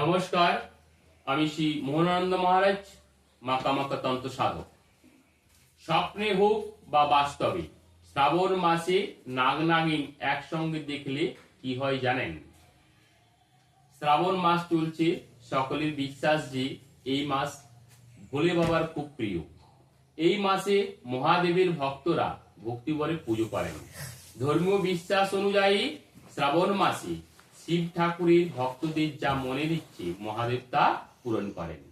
নমস্কার, আমি শ্রী মোহনানন্দ মহারাজ মাকামাকা তন্ত্র সাধক। স্বপ্নে হোক বা বাস্তবে, শ্রাবণ মাসে নাগ নাগিন একসঙ্গে দেখলে কি হয় জানেন? শ্রাবণ মাস চলছে, সকলের বিশ্বাস যে এই মাস ভোলে বাবার খুব প্রিয়। এই মাসে মহাদেবের ভক্তরা ভক্তিবরে পুজো করেন। ধর্মীয় বিশ্বাস অনুযায়ী শ্রাবণ মাসে শিব ঠাকুরের ভক্তদের যা মনের ইচ্ছে মহাদেব তা পূরণ করেন।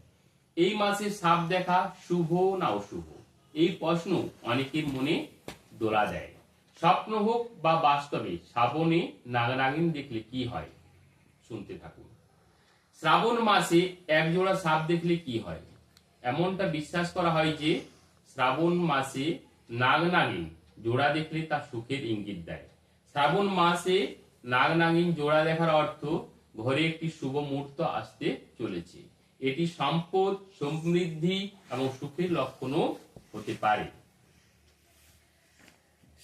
এই মাসে সাপ দেখা শুভ না অশুভ? এই প্রশ্ন অনেকের মনে দোলা দেয়। স্বপ্ন হোক বা বাস্তবে, শ্রাবণে নাগনাগিন দেখলে কি হয়? শুনতে থাকুন। শ্রাবণ মাসে এক জোড়া সাপ দেখলে কি হয়? এমনটা বিশ্বাস করা হয় যে, শ্রাবণ মাসে নাগ নাগিন জোড়া দেখলে তা সুখের ইঙ্গিত দেয়। শ্রাবণ মাসে নাগ নাগিন জোড়া দেখার অর্থ ঘরে একটি শুভ মুহূর্ত আসতে চলেছে। এটি সম্পদ, সমৃদ্ধি এবং সুখের লক্ষণও হতে পারে।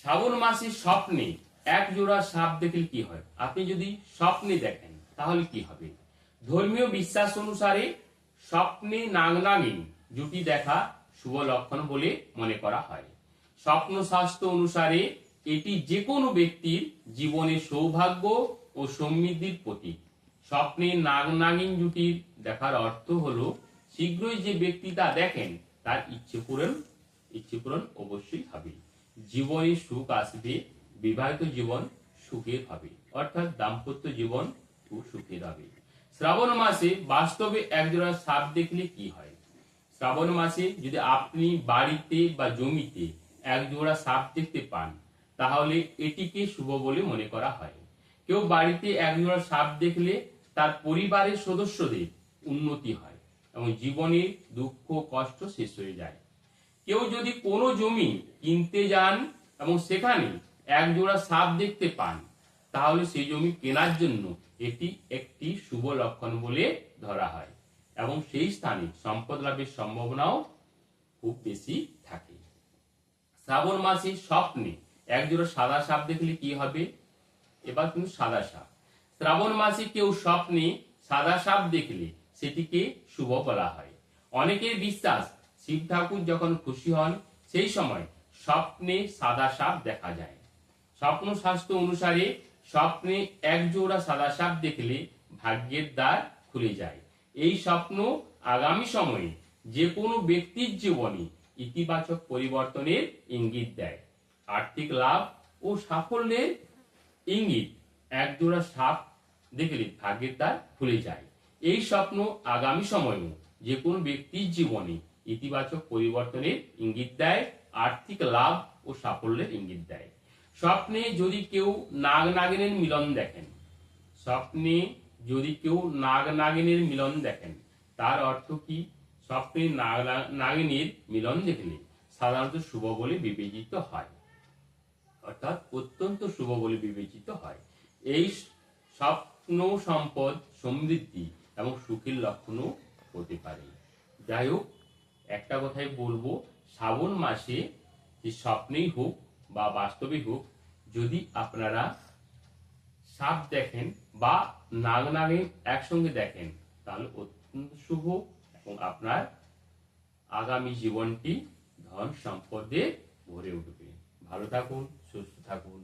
শ্রাবণ মাসে স্বপ্নে এক জোড়া সাপ দেখলে কি হয়? আপনি যদি স্বপ্নে দেখেন, তাহলে কি হবে? ধর্মীয় বিশ্বাস অনুসারে স্বপ্নে নাগনাগিন জুটি দেখা শুভ লক্ষণ বলে মনে করা হয়। স্বপ্ন শাস্ত্র অনুসারে এটি যে কোনো ব্যক্তির জীবনে সৌভাগ্য ও সমৃদ্ধির প্রতীক। স্বপ্নে নাগ নাগিন জুটির দেখার অর্থ হলো, শীঘ্রই যে ব্যক্তি তা দেখেন, তার ইচ্ছে পূরণ ইচ্ছে পূরণ অবশ্যই হবে। জীবনে সুখ আসবে, বিবাহিত জীবন সুখের হবে, অর্থাৎ দাম্পত্য জীবন খুব সুখের হবে শ্রাবণ মাসে বাস্তবে একজোড়া সাপ দেখলে কি হয়? শ্রাবণ মাসে যদি আপনি বাড়িতে বা জমিতে একজোড়া সাপ দেখতে পান তাহলে এটিকে শুভ বলে মনে করা হয়। কেউ বাড়িতে এক জোড়া সাপ দেখলে তার পরিবারের সদস্যদের উন্নতি হয় এবং জীবনের দুঃখ, কষ্ট শেষ হয়ে যায়। কেউ যদি কোনো জমি কিনতে যান এবং সেখানে এক জোড়া সাপ দেখতে পান, তাহলে সেই জমি কেনার জন্য এটি একটি শুভ লক্ষণ বলে ধরা হয় এবং সেই স্থানে সম্পদ লাভের সম্ভাবনাও খুব বেশি থাকে। শ্রাবণ মাসে স্বপ্নে এক জোড়া সাদা সাপ দেখলে কি হবে? এবার কিন্তু সাদা সাপ। শ্রাবণ মাসে কেউ স্বপ্নে সাদা সাপ দেখলে সেটিকে শুভ বলা হয়। অনেকের বিশ্বাস, শিব ঠাকুর যখন খুশি হন, সেই সময় স্বপ্নে সাদা সাপ দেখা যায়। স্বপ্ন শাস্ত্র অনুসারে স্বপ্নে এক জোড়া সাদা সাপ দেখলে ভাগ্যের দ্বার খুলে যায়। এই স্বপ্ন আগামী সময়ে যে কোনো ব্যক্তির জীবনে ইতিবাচক পরিবর্তনের ইঙ্গিত দেয়। আর্থিক লাভ ও সাফল্যের ইঙ্গিত। এক জোড়া সাপ দেখলে ভাগ্যের দ্বার খুলে যায়। এই স্বপ্ন আগামী সময়েও যে কোনো ব্যক্তির জীবনে ইতিবাচক পরিবর্তনের ইঙ্গিত দেয়, আর্থিক লাভ ও সাফল্যের ইঙ্গিত দেয়। স্বপ্নে যদি কেউ নাগ নাগিনের মিলন দেখেন, স্বপ্নে যদি কেউ নাগ নাগিনের মিলন দেখেন, তার অর্থ কি? স্বপ্নে নাগ নাগিনীর মিলন দেখলে সাধারণত শুভ বলে বিবেচিত হয়। অর্থাৎ অত্যন্ত শুভ বলে বিবেচিত হয়। এই স্বপ্ন সম্পদ সমৃদ্ধি এবং সুখের লক্ষণও হতে পারে। যাই হোক, একটা কথাই বলব, শ্রাবণ মাসে যে স্বপ্নেই হোক বা বাস্তবে হোক, যদি আপনারা সাপ দেখেন বা নাগ নাগিন একসঙ্গে দেখেন, তাহলে অত্যন্ত শুভ এবং আপনার আগামী জীবনটি ধন সম্পদে ভরে উঠবে। ভালো থাকুন। সুস্থ থাকুন